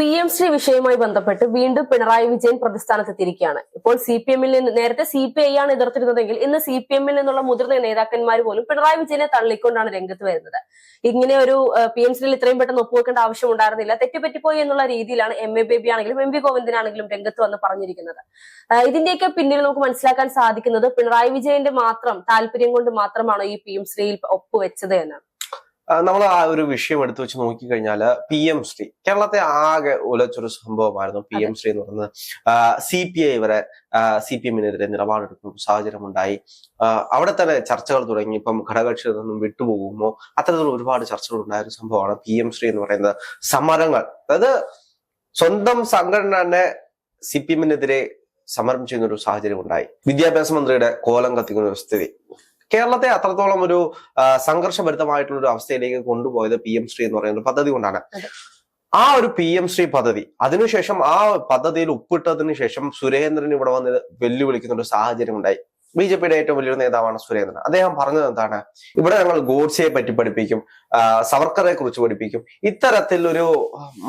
P M Shri വിഷയവുമായി ബന്ധപ്പെട്ട് വീണ്ടും പിണറായി വിജയൻ പ്രതിസ്ഥാനത്തെത്തിയിരിക്കുകയാണ്. ഇപ്പോൾ സി പി എമ്മിൽ നിന്ന് നേരത്തെ സി പി ഐ ആണ് എതിർത്തിരുന്നതെങ്കിൽ ഇന്ന് സി പി എമ്മിൽ നിന്നുള്ള മുതിർന്ന നേതാക്കന്മാർ പോലും പിണറായി വിജയനെ തള്ളിക്കൊണ്ടാണ് രംഗത്ത് വരുന്നത്. ഇങ്ങനെ ഒരു പി എം ശ്രീയിൽ ഇത്രയും പെട്ടെന്ന് ഒപ്പുവെക്കേണ്ട ആവശ്യം ഉണ്ടായിരുന്നില്ല. തെറ്റുപറ്റിപ്പോയി എന്നുള്ള രീതിയിലാണ് എം എ ബേബി ആണെങ്കിലും എം വി ഗോവിന്ദനാണെങ്കിലും രംഗത്ത് വന്ന് പറഞ്ഞിരിക്കുന്നത്. ഇതിന്റെയൊക്കെ പിന്നിൽ നമുക്ക് മനസ്സിലാക്കാൻ സാധിക്കുന്നത് പിണറായി വിജയന്റെ മാത്രം താല്പര്യം കൊണ്ട് മാത്രമാണോ ഈ പി എം ശ്രീയിൽ ഒപ്പുവെച്ചത് എന്നാണ് നമ്മൾ ആ ഒരു വിഷയം എടുത്തു വെച്ച് നോക്കിക്കഴിഞ്ഞാൽ പി എം ശ്രീ. കേരളത്തെ ആകെ ഉലച്ചൊരു സംഭവമായിരുന്നു പി എം ശ്രീ എന്ന് പറയുന്നത്. സി പി ഐ വരെ സി പി എമ്മിനെതിരെ നിലപാടെടുക്കുന്ന സാഹചര്യമുണ്ടായി സാഹചര്യം ഉണ്ടായി. അവിടെ തന്നെ ചർച്ചകൾ തുടങ്ങി. ഇപ്പം ഘടകകക്ഷിയിൽ നിന്നും വിട്ടുപോകുമോ അത്തരത്തിലുള്ള ഒരുപാട് ചർച്ചകൾ ഉണ്ടായ ഒരു സംഭവമാണ് പി എം ശ്രീ എന്ന് പറയുന്നത്. സമരങ്ങൾ. അതായത് സ്വന്തം സംഘടന തന്നെ സി പി എമ്മിനെതിരെ സമരം ചെയ്യുന്ന ഒരു സാഹചര്യം ഉണ്ടായി. വിദ്യാഭ്യാസ മന്ത്രിയുടെ കോലം കത്തിക്കുന്ന ഒരു സ്ഥിതി. കേരളത്തെ അത്രത്തോളം ഒരു സംഘർഷഭരിതമായിട്ടുള്ള ഒരു അവസ്ഥയിലേക്ക് കൊണ്ടുപോയത് പി എം ശ്രീ എന്ന് പറയുന്ന ഒരു പദ്ധതി കൊണ്ടാണ്. ആ ഒരു പി എം ശ്രീ പദ്ധതി അതിനുശേഷം ആ പദ്ധതിയിൽ ഒപ്പിട്ടതിന് ശേഷം സുരേന്ദ്രൻ ഇവിടെ വന്ന് വെല്ലുവിളിക്കുന്ന ഒരു സാഹചര്യം ഉണ്ടായി ബി ജെ പിയുടെ ഏറ്റവും വലിയൊരു നേതാവാണ് സുരേന്ദ്രൻ. അദ്ദേഹം പറഞ്ഞത് എന്താണ്? ഇവിടെ ഞങ്ങൾ ഗോഡ്സയെ പറ്റി പഠിപ്പിക്കും സവർക്കറെ കുറിച്ച് പഠിപ്പിക്കും. ഇത്തരത്തിൽ ഒരു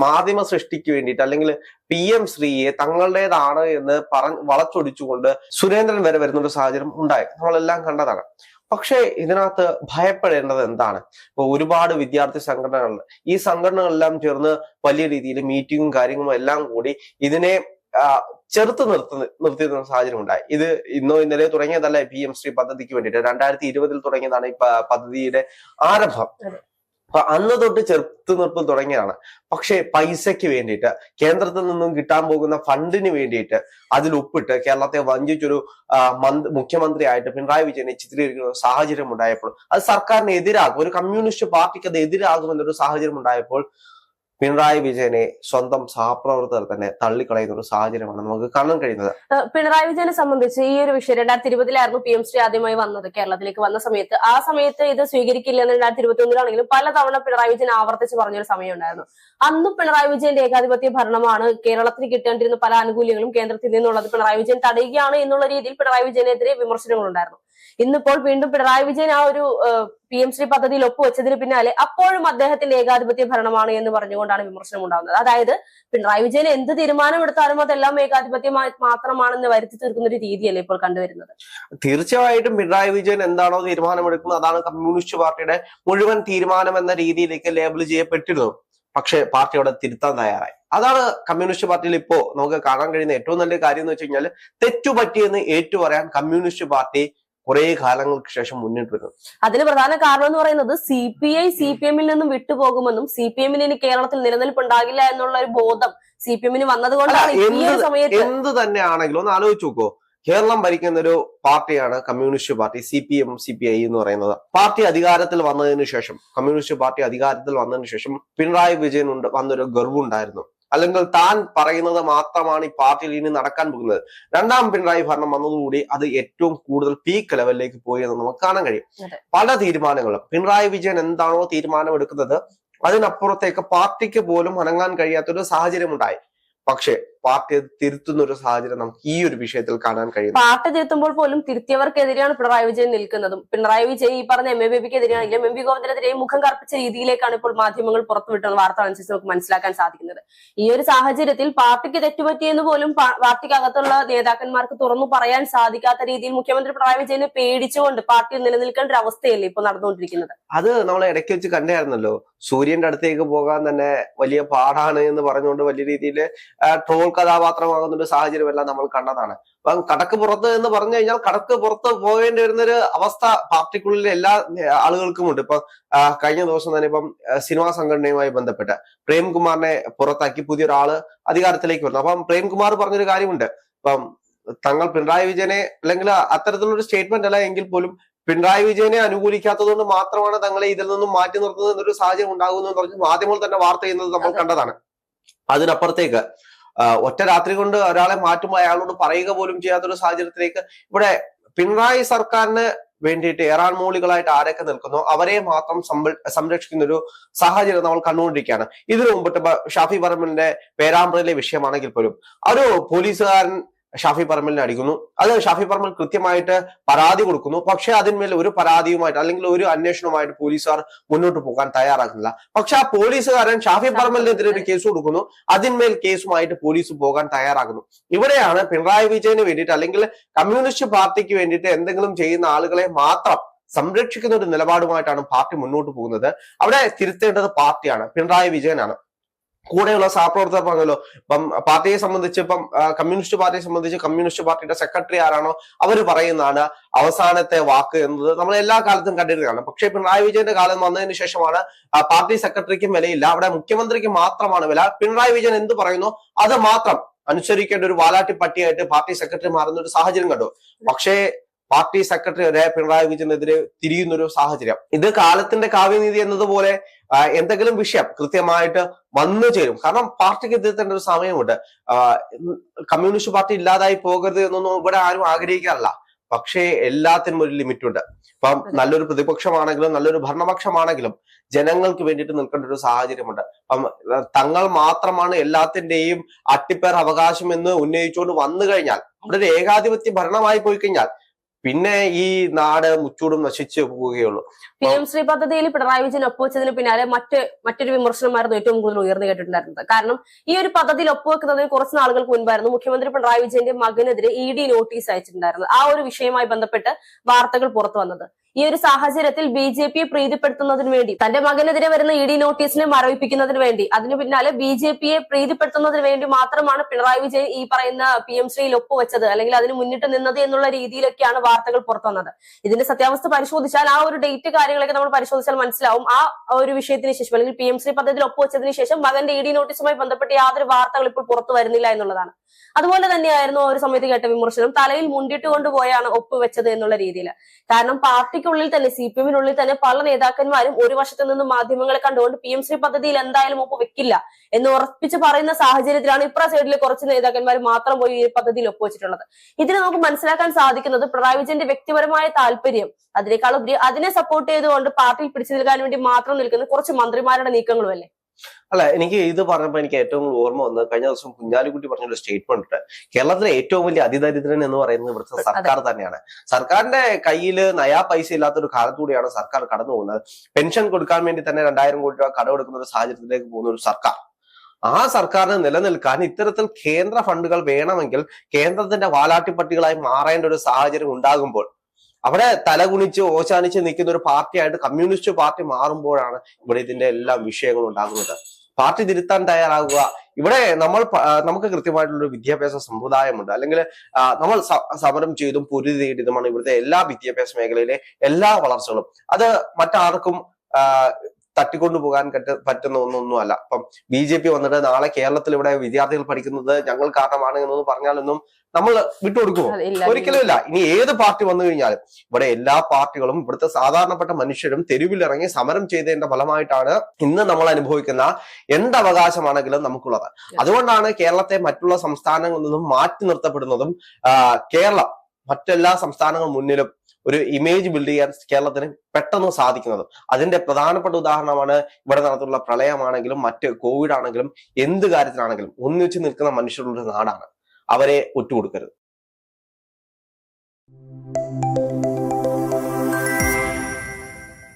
മാധ്യമ സൃഷ്ടിക്ക് വേണ്ടിയിട്ട് അല്ലെങ്കിൽ പി എം ശ്രീയെ തങ്ങളുടേതാണ് എന്ന് പറഞ്ഞ് വളച്ചൊടിച്ചുകൊണ്ട് സുരേന്ദ്രൻ വരെ വരുന്ന ഒരു സാഹചര്യം ഉണ്ടായി. നമ്മളെല്ലാം കണ്ടതാണ്. പക്ഷേ ഇതിനകത്ത് ഭയപ്പെടേണ്ടത് എന്താണ്? ഇപ്പൊ ഒരുപാട് വിദ്യാർത്ഥി സംഘടനകളുണ്ട് ഈ സംഘടനകളെല്ലാം ചേർന്ന് വലിയ രീതിയിൽ മീറ്റിങ്ങും കാര്യങ്ങളും എല്ലാം കൂടി ഇതിനെ ചെറുത്ത് നിർത്തി നിർത്തിയിരുന്ന സാഹചര്യം ഉണ്ടായി ഇത് ഇന്നോ ഇന്നലെ തുടങ്ങിയതല്ല പി എം ശ്രീ പദ്ധതിക്ക് വേണ്ടിയിട്ട്. രണ്ടായിരത്തി ഇരുപതിൽ തുടങ്ങിയതാണ് ഈ പദ്ധതിയുടെ ആരംഭം. അപ്പൊ അന്ന് തൊട്ട് ചെറുത്ത് നിർപ്പ് തുടങ്ങിയതാണ്. പക്ഷേ പൈസയ്ക്ക് വേണ്ടിയിട്ട് കേന്ദ്രത്തിൽ നിന്നും കിട്ടാൻ പോകുന്ന ഫണ്ടിന് വേണ്ടിയിട്ട് അതിൽ ഒപ്പിട്ട് കേരളത്തെ വഞ്ചിച്ചൊരു മുഖ്യമന്ത്രിയായിട്ട് പിണറായി വിജയനെ ചിത്രീകരിക്കുന്ന ഒരു സാഹചര്യം ഉണ്ടായപ്പോൾ അത് സർക്കാരിന് എതിരാകും ഒരു കമ്മ്യൂണിസ്റ്റ് പാർട്ടിക്ക് അത് എതിരാകുമെന്നൊരു സാഹചര്യം ഉണ്ടായപ്പോൾ പിണറായി വിജയനെ സ്വന്തം സഹപ്രവർത്തകർ തന്നെ തള്ളിക്കളയുന്ന ഒരു സാഹചര്യമാണ് നമുക്ക് കാണാൻ കഴിയുന്നത്. പിണറായി വിജയനെ സംബന്ധിച്ച് ഈ ഒരു വിഷയം രണ്ടായിരത്തി ഇരുപതിലായിരുന്നു പി എം ശ്രീ ആദ്യമായി വന്നത് കേരളത്തിലേക്ക് വന്ന സമയത്ത്. ആ സമയത്ത് ഇത് സ്വീകരിക്കില്ലെന്ന് രണ്ടായിരത്തി ഇരുപത്തി ഒന്നിലാണെങ്കിലും പലതവണ പിണറായി വിജയൻ ആവർത്തിച്ച് പറഞ്ഞൊരു സമയം ഉണ്ടായിരുന്നു അന്ന് പിണറായി വിജയന്റെ ഏകാധിപത്യ ഭരണമാണ് കേരളത്തിന് കിട്ടേണ്ടിരുന്ന പല ആനുകൂല്യങ്ങളും കേന്ദ്രത്തിൽ നിന്നുള്ളത് പിണറായി വിജയൻ തടയുകയാണ് എന്നുള്ള രീതിയിൽ പിണറായി വിജയനെതിരെ വിമർശനങ്ങൾ ഉണ്ടായിരുന്നു ഇന്നിപ്പോൾ വീണ്ടും പിണറായി വിജയൻ ആ ഒരു പി എം ശ്രീ പദ്ധതിയിൽ ഒപ്പുവെച്ചതിന് പിന്നാലെ അപ്പോഴും അദ്ദേഹത്തിന്റെ ഏകാധിപത്യ ഭരണമാണ് എന്ന് പറഞ്ഞുകൊണ്ടാണ് വിമർശനം ഉണ്ടാകുന്നത്. അതായത് പിണറായി വിജയൻ എന്ത് തീരുമാനമെടുത്താലും അതെല്ലാം ഏകാധിപത്യമായി മാത്രമാണെന്ന് വരുത്തി തീർക്കുന്ന ഒരു രീതിയല്ലേ ഇപ്പോൾ കണ്ടുവരുന്നത്? തീർച്ചയായിട്ടും പിണറായി വിജയൻ എന്താണോ തീരുമാനമെടുക്കുന്നത് അതാണ് കമ്മ്യൂണിസ്റ്റ് പാർട്ടിയുടെ മുഴുവൻ തീരുമാനം എന്ന രീതിയിലേക്ക് ലേബിൾ ചെയ്യപ്പെട്ടിരുന്നു. പക്ഷെ പാർട്ടി അവിടെ തിരുത്താൻ തയ്യാറായി. അതാണ് കമ്മ്യൂണിസ്റ്റ് പാർട്ടിയിൽ ഇപ്പോ നമുക്ക് കാണാൻ കഴിയുന്ന ഏറ്റവും നല്ല കാര്യം എന്ന് വെച്ച് കഴിഞ്ഞാൽ തെറ്റുപറ്റിയെന്ന് ഏറ്റുപറയാൻ കമ്മ്യൂണിസ്റ്റ് പാർട്ടി കുറെ കാലങ്ങൾക്ക് ശേഷം മുന്നിട്ട് വരുന്നത്. അതിന് പ്രധാന കാരണം എന്ന് പറയുന്നത് C P I C P എമ്മിൽ നിന്നും വിട്ടുപോകുമെന്നും സി പി എമ്മിന് ഇനി കേരളത്തിൽ നിലനിൽപ്പ് ഉണ്ടാകില്ല എന്നുള്ള ഒരു ബോധം സി പി എമ്മിന് വന്നതുകൊണ്ടാണ് എന്ത് തന്നെ ആണെങ്കിലും ഒന്ന് ആലോചിച്ച് നോക്കോ. കേരളം ഭരിക്കുന്ന ഒരു പാർട്ടിയാണ് communist party C P M C P I എന്ന് പറയുന്നത്. പാർട്ടി അധികാരത്തിൽ വന്നതിന് ശേഷം കമ്മ്യൂണിസ്റ്റ് പാർട്ടി അധികാരത്തിൽ വന്നതിന് ശേഷം പിണറായി വിജയൻ ഉണ്ട് വന്നൊരു ഗർവുണ്ടായിരുന്നു അല്ലെങ്കിൽ താൻ പറയുന്നത് മാത്രമാണ് ഈ പാർട്ടിയിൽ ഇനി നടക്കാൻ പോകുന്നത്. രണ്ടാം പിണറായി ഭരണം വന്നതുകൂടി അത് ഏറ്റവും കൂടുതൽ പീക്ക് ലെവലിലേക്ക് പോയി എന്ന് നമുക്ക് കാണാൻ കഴിയും. പല തീരുമാനങ്ങളും. പിണറായി വിജയൻ എന്താണോ തീരുമാനം എടുക്കുന്നത് അതിനപ്പുറത്തേക്ക് പാർട്ടിക്ക് പോലും അനങ്ങാൻ കഴിയാത്തൊരു സാഹചര്യം ഉണ്ടായി പക്ഷേ പാർട്ടി തിരുത്തുന്ന ഒരു സാഹചര്യം നമുക്ക് ഈ ഒരു വിഷയത്തിൽ കാണാൻ കഴിയും പാർട്ടി തിരുത്തുമ്പോൾ പോലും തിരുത്തിയവർക്കെതിരെയാണ് പിണറായി വിജയൻ നിൽക്കുന്നതും. പിണറായി വിജയൻ ഈ പറഞ്ഞ എം എ ബേബിക്കെതിരെയാണെങ്കിലും എം വി ഗോവിന്ദനെതിരെയും മുഖം കറുപ്പിച്ച രീതിയിലേക്കാണ് ഇപ്പോൾ മാധ്യമങ്ങൾ പുറത്തുവിട്ടുന്ന വാർത്ത അനുസരിച്ച് നമുക്ക് മനസ്സിലാക്കാൻ സാധിക്കുന്നത്. ഈ ഒരു സാഹചര്യത്തിൽ പാർട്ടിക്ക് തെറ്റുപറ്റിയെന്ന് പോലും പാർട്ടിക്കകത്തുള്ള നേതാക്കന്മാർക്ക് തുറന്നു പറയാൻ സാധിക്കാത്ത രീതിയിൽ മുഖ്യമന്ത്രി പിണറായി വിജയനെ പേടിച്ചുകൊണ്ട് പാർട്ടിയിൽ നിലനിൽക്കേണ്ട ഒരു അവസ്ഥയല്ലേ ഇപ്പൊ നടന്നുകൊണ്ടിരിക്കുന്നത്? അത് നമ്മൾ ഇടയ്ക്ക് വെച്ച് കണ്ടായിരുന്നല്ലോ സൂര്യന്റെ അടുത്തേക്ക് പോകാൻ തന്നെ വലിയ പാടാണ് എന്ന് പറഞ്ഞുകൊണ്ട് വലിയ രീതിയിൽ ട്രോൾ കഥാപാത്രമാകുന്ന ഒരു സാഹചര്യമെല്ലാം നമ്മൾ കണ്ടതാണ്. അപ്പം കടക്ക് പുറത്ത് എന്ന് പറഞ്ഞു കഴിഞ്ഞാൽ കടക്ക് പുറത്ത് പോകേണ്ടി വരുന്ന ഒരു അവസ്ഥ പാർട്ടിക്കുള്ളിലെ എല്ലാ ആളുകൾക്കും ഉണ്ട്. ഇപ്പൊ കഴിഞ്ഞ ദിവസം തന്നെ ഇപ്പം സിനിമാ സംഘടനയുമായി ബന്ധപ്പെട്ട് പ്രേംകുമാറിനെ പുറത്താക്കി പുതിയൊരാൾ അധികാരത്തിലേക്ക് വരുന്നു അപ്പം പ്രേംകുമാർ പറഞ്ഞൊരു കാര്യമുണ്ട്. ഇപ്പം തങ്ങൾ പിണറായി വിജയനെ അല്ലെങ്കിൽ അത്തരത്തിലുള്ള ഒരു സ്റ്റേറ്റ്മെന്റ് അല്ല എങ്കിൽ പോലും പിണറായി വിജയനെ അനുകൂലിക്കാത്തത് കൊണ്ട് മാത്രമാണ് തങ്ങളെ ഇതിൽ നിന്നും മാറ്റി നിർത്തുന്നത് എന്നൊരു സാഹചര്യം ഉണ്ടാകുന്നു എന്ന് പറഞ്ഞ് മാധ്യമങ്ങൾ തന്നെ വാർത്ത ചെയ്യുന്നത് നമ്മൾ കണ്ടതാണ്. അതിനപ്പുറത്തേക്ക് ഒറ്റ രാത്രി കൊണ്ട് ഒരാളെ മാറ്റുമ്പോൾ അയാളോട് പറയുക പോലും ചെയ്യാത്തൊരു സാഹചര്യത്തിലേക്ക് ഇവിടെ പിണറായി സർക്കാരിന് വേണ്ടിയിട്ട് ഏറാൻ മോളികളായിട്ട് ആരൊക്കെ നിൽക്കുന്നു അവരെ മാത്രം സംരക്ഷിക്കുന്ന ഒരു സാഹചര്യം നമ്മൾ കണ്ടുകൊണ്ടിരിക്കുകയാണ്. ഇതിനു മുമ്പിട്ട് ഷാഫി പറമ്പലിന്റെ പേരാമ്പ്രയിലെ വിഷയമാണെങ്കിൽ പോലും ഒരു പോലീസുകാരൻ ഷാഫി പറമ്പലിനെ അടിക്കുന്നു. അത് ഷാഫി പറമ്പൽ കൃത്യമായിട്ട് പരാതി കൊടുക്കുന്നു. പക്ഷെ അതിന്മേൽ ഒരു പരാതിയുമായിട്ട് അല്ലെങ്കിൽ ഒരു അന്വേഷണവുമായിട്ട് പോലീസുകാർ മുന്നോട്ട് പോകാൻ തയ്യാറാക്കുന്നില്ല പക്ഷെ ആ പോലീസുകാരൻ ഷാഫി പറമ്പലിനെതിരെ ഒരു കേസ് കൊടുക്കുന്നു. അതിന്മേൽ കേസുമായിട്ട് പോലീസ് പോകാൻ തയ്യാറാക്കുന്നു ഇവിടെയാണ് പിണറായി വിജയന് വേണ്ടിയിട്ട് അല്ലെങ്കിൽ കമ്മ്യൂണിസ്റ്റ് പാർട്ടിക്ക് വേണ്ടിയിട്ട് എന്തെങ്കിലും ചെയ്യുന്ന ആളുകളെ മാത്രം സംരക്ഷിക്കുന്ന ഒരു നിലപാടുമായിട്ടാണ് പാർട്ടി മുന്നോട്ട് പോകുന്നത്. അവിടെ തിരുത്തേണ്ടത് പാർട്ടിയാണ്. പിണറായി വിജയനാണ്. കൂടെയുള്ള സഹപ്രവർത്തകർ പറഞ്ഞല്ലോ ഇപ്പം പാർട്ടിയെ സംബന്ധിച്ച് ഇപ്പം കമ്മ്യൂണിസ്റ്റ് പാർട്ടിയെ സംബന്ധിച്ച് കമ്മ്യൂണിസ്റ്റ് പാർട്ടിയുടെ സെക്രട്ടറി ആരാണോ അവർ പറയുന്നതാണ് അവസാനത്തെ വാക്ക് എന്നത് നമ്മൾ എല്ലാ കാലത്തും കണ്ടിരുന്നതാണ്. പക്ഷേ പിണറായി വിജയന്റെ കാലം വന്നതിന് ശേഷമാണ് പാർട്ടി സെക്രട്ടറിക്കും വിലയില്ല. അവിടെ മുഖ്യമന്ത്രിക്ക് മാത്രമാണ് വില. പിണറായി വിജയൻ എന്ത് പറയുന്നു? അത് മാത്രം അനുസരിക്കേണ്ട ഒരു വാലാട്ടി പട്ടിയായിട്ട് പാർട്ടി സെക്രട്ടറി മാറുന്ന ഒരു സാഹചര്യം കണ്ടു. പക്ഷേ പാർട്ടി സെക്രട്ടറി വരെ പിണറായി വിജയനെതിരെ തിരിയുന്ന ഒരു സാഹചര്യം. ഇത് കാലത്തിന്റെ കാവ്യനീതി എന്നതുപോലെ എന്തെങ്കിലും വിഷയം കൃത്യമായിട്ട് വന്നു ചേരും. കാരണം പാർട്ടിക്ക് എത്തിത്തേണ്ട ഒരു സമയമുണ്ട്. കമ്മ്യൂണിസ്റ്റ് പാർട്ടി ഇല്ലാതായി പോകരുത് എന്നൊന്നും ഇവിടെ ആരും ആഗ്രഹിക്കാറില്ല. പക്ഷേ എല്ലാത്തിനും ഒരു ലിമിറ്റ് ഉണ്ട് ഇപ്പം നല്ലൊരു പ്രതിപക്ഷമാണെങ്കിലും നല്ലൊരു ഭരണപക്ഷമാണെങ്കിലും ജനങ്ങൾക്ക് വേണ്ടിയിട്ട് നിൽക്കേണ്ട ഒരു സാഹചര്യമുണ്ട്. അപ്പം തങ്ങൾ മാത്രമാണ് എല്ലാത്തിന്റെയും അട്ടിപ്പേർ അവകാശം എന്ന് ഉന്നയിച്ചുകൊണ്ട് വന്നു കഴിഞ്ഞാൽ അവിടെ ഒരു ഏകാധിപത്യ ഭരണമായി പോയി കഴിഞ്ഞാൽ പിന്നെ ഈ നാട് മുച്ചൂടും നശിച്ചു പോവുകയുള്ളൂ. പി എം ശ്രീ പദ്ധതിയിൽ പിണറായി വിജയൻ ഒപ്പുവെച്ചതിന് പിന്നാലെ മറ്റ് മറ്റൊരു വിമർശനമായിരുന്നു ഏറ്റവും കൂടുതൽ ഉയർന്നു കേട്ടിട്ടുണ്ടായിരുന്നത്. കാരണം ഈ ഒരു പദ്ധതിയിൽ ഒപ്പുവെക്കുന്നതിന് കുറച്ച് നാളുകൾക്ക് മുൻപായിരുന്നു മുഖ്യമന്ത്രി പിണറായി വിജയന്റെ മകനെതിരെ ഇ ഡി നോട്ടീസ് അയച്ചിട്ടുണ്ടായിരുന്നത്. ആ ഒരു വിഷയവുമായി ബന്ധപ്പെട്ട് വാർത്തകൾ പുറത്തു വന്നത്. ഈ ഒരു സാഹചര്യത്തിൽ ബി ജെ പിയെ പ്രീതിപ്പെടുത്തുന്നതിന് വേണ്ടി തന്റെ മകനെതിരെ വരുന്ന ഇ ഡി നോട്ടീസിനെ മറവിപ്പിക്കുന്നതിന് വേണ്ടി അതിനു പിന്നാലെ ബി ജെ പിയെ പ്രീതിപ്പെടുത്തുന്നതിന് വേണ്ടി മാത്രമാണ് പിണറായി വിജയൻ ഈ പറയുന്ന പി എം ശ്രീയിൽ ഒപ്പുവെച്ചത് അല്ലെങ്കിൽ അതിന് മുന്നിട്ട് നിന്നത് എന്നുള്ള രീതിയിലൊക്കെയാണ് വാർത്തകൾ പുറത്തു വന്നത്. ഇതിന്റെ സത്യാവസ്ഥ പരിശോധിച്ചാൽ ആ ഒരു ഡേറ്റ് കാര്യങ്ങളൊക്കെ നമ്മൾ പരിശോധിച്ചാൽ മനസ്സിലാവും. ആ ഒരു വിഷയത്തിന് ശേഷം അല്ലെങ്കിൽ പി എം ശ്രീ പദ്ധതിയിൽ ഒപ്പുവെച്ചതിന് ശേഷം മകന്റെ ഇ ഡി നോട്ടീസുമായി ബന്ധപ്പെട്ട് യാതൊരു വാർത്തകൾ ഇപ്പോൾ പുറത്തു വരുന്നില്ല എന്നുള്ളതാണ്. അതുപോലെ തന്നെയായിരുന്നു ആ ഒരു സമയത്ത് കേട്ട വിമർശനം. തലയിൽ മുണ്ടിട്ട് കൊണ്ടുപോയാണ് ഒപ്പുവെച്ചത് എന്നുള്ള രീതിയിൽ. കാരണം പാർട്ടിക്കുള്ളിൽ തന്നെ സി പി എമ്മിനുള്ളിൽ തന്നെ പല നേതാക്കന്മാരും ഒരു വശത്ത് നിന്ന് മാധ്യമങ്ങളെ കണ്ടുകൊണ്ട് പി എം ശ്രീ പദ്ധതിയിൽ എന്തായാലും ഒപ്പ് വെക്കില്ല എന്ന് ഉറപ്പിച്ച് പറയുന്ന സാഹചര്യത്തിലാണ് ഇപ്ര സൈഡിലെ കുറച്ച് നേതാക്കന്മാർ മാത്രം പോയി ഈ പദ്ധതിയിൽ ഒപ്പുവെച്ചിട്ടുള്ളത് ഇതിന് നമുക്ക് മനസ്സിലാക്കാൻ സാധിക്കുന്നത് പിണറായി വിജയന്റെ വ്യക്തിപരമായ താല്പര്യം അതിനേക്കാൾ ഉപരി അതിനെ സപ്പോർട്ട് ചെയ്തുകൊണ്ട് പാർട്ടിയിൽ പിടിച്ചു നിൽക്കാൻ വേണ്ടി മാത്രം നിൽക്കുന്ന കുറച്ച് മന്ത്രിമാരുടെ നീക്കങ്ങളും അല്ലേ? അല്ല എനിക്ക് ഇത് പറഞ്ഞപ്പോ എനിക്ക് ഏറ്റവും കൂടുതൽ ഓർമ്മ വന്നത് കഴിഞ്ഞ ദിവസം കുഞ്ഞാലിക്കുട്ടി പറഞ്ഞൊരു സ്റ്റേറ്റ്മെന്റ് ഉണ്ട്. കേരളത്തിലെ ഏറ്റവും വലിയ അതിദരിദ്രൻ എന്ന് പറയുന്നത് ഇവിടുത്തെ സർക്കാർ തന്നെയാണ്. സർക്കാരിന്റെ കയ്യിൽ നയാ പൈസ ഇല്ലാത്ത ഒരു കാലത്തൂടെയാണ് സർക്കാർ കടന്നു പോകുന്നത്. പെൻഷൻ കൊടുക്കാൻ വേണ്ടി തന്നെ രണ്ടായിരം കോടി രൂപ കടമെടുക്കുന്ന ഒരു സാഹചര്യത്തിലേക്ക് പോകുന്ന ഒരു സർക്കാർ. ആ സർക്കാരിന് നിലനിൽക്കാൻ ഇത്തരത്തിൽ കേന്ദ്ര ഫണ്ടുകൾ വേണമെങ്കിൽ കേന്ദ്രത്തിന്റെ വാലാട്ടിപ്പട്ടികളായി മാറേണ്ട ഒരു സാഹചര്യം ഉണ്ടാകുമ്പോൾ അവിടെ തലകുണിച്ച് ഓശാനിച്ച് നിൽക്കുന്ന ഒരു പാർട്ടിയായിട്ട് കമ്മ്യൂണിസ്റ്റ് പാർട്ടി മാറുമ്പോഴാണ് ഇവിടെ ഇതിന്റെ എല്ലാ വിഷയങ്ങളും ഉണ്ടാകുന്നത്. പാർട്ടി തിരുത്താൻ തയ്യാറാകുക. ഇവിടെ നമ്മൾ നമുക്ക് കൃത്യമായിട്ടുള്ള ഒരു വിദ്യാഭ്യാസ സമ്പ്രദായമുണ്ട്. അല്ലെങ്കിൽ നമ്മൾ സമരം ചെയ്തും പൊരുതി നേടിയതുമാണ് ഇവിടുത്തെ എല്ലാ വിദ്യാഭ്യാസ മേഖലയിലെ എല്ലാ വളർച്ചകളും. അത് മറ്റാർക്കും തട്ടിക്കൊണ്ടുപോകാൻ പറ്റുന്ന ഒന്നൊന്നുമല്ല. അപ്പം ബി ജെ പി വന്നിട്ട് നാളെ കേരളത്തിൽ ഇവിടെ വിദ്യാർത്ഥികൾ പഠിക്കുന്നത് ഞങ്ങൾ കാരണമാണ് എന്നൊന്നും പറഞ്ഞാലൊന്നും നമ്മൾ വിട്ടുകൊടുക്കുമോ ഒരിക്കലും ഇല്ല. ഇനി ഏത് പാർട്ടി വന്നു കഴിഞ്ഞാലും ഇവിടെ എല്ലാ പാർട്ടികളും ഇവിടുത്തെ സാധാരണപ്പെട്ട മനുഷ്യരും തെരുവിലിറങ്ങി സമരം ചെയ്തതിന്റെ ഫലമായിട്ടാണ് ഇന്ന് നമ്മൾ അനുഭവിക്കുന്ന എന്ത് അവകാശമാണെങ്കിലും നമുക്കുള്ളത് അതുകൊണ്ടാണ് കേരളത്തെ മറ്റുള്ള സംസ്ഥാനങ്ങളിൽ നിന്നും മാറ്റി നിർത്തപ്പെടുന്നതും കേരളം മറ്റെല്ലാ സംസ്ഥാനങ്ങൾ മുന്നിലും ഒരു ഇമേജ് ബിൽഡ് ചെയ്യാൻ കേരളത്തിന് പെട്ടെന്ന് സാധിക്കുന്നത്. അതിന്റെ പ്രധാനപ്പെട്ട ഉദാഹരണമാണ് ഇവിടെ നടത്തുള്ള പ്രളയമാണെങ്കിലും മറ്റ് കോവിഡ് ആണെങ്കിലും എന്ത് കാര്യത്തിലാണെങ്കിലും ഒന്നിച്ചു നിൽക്കുന്ന മനുഷ്യരുടെ നാടാണ്. അവരെ ഒറ്റുകൊടുക്കരുത്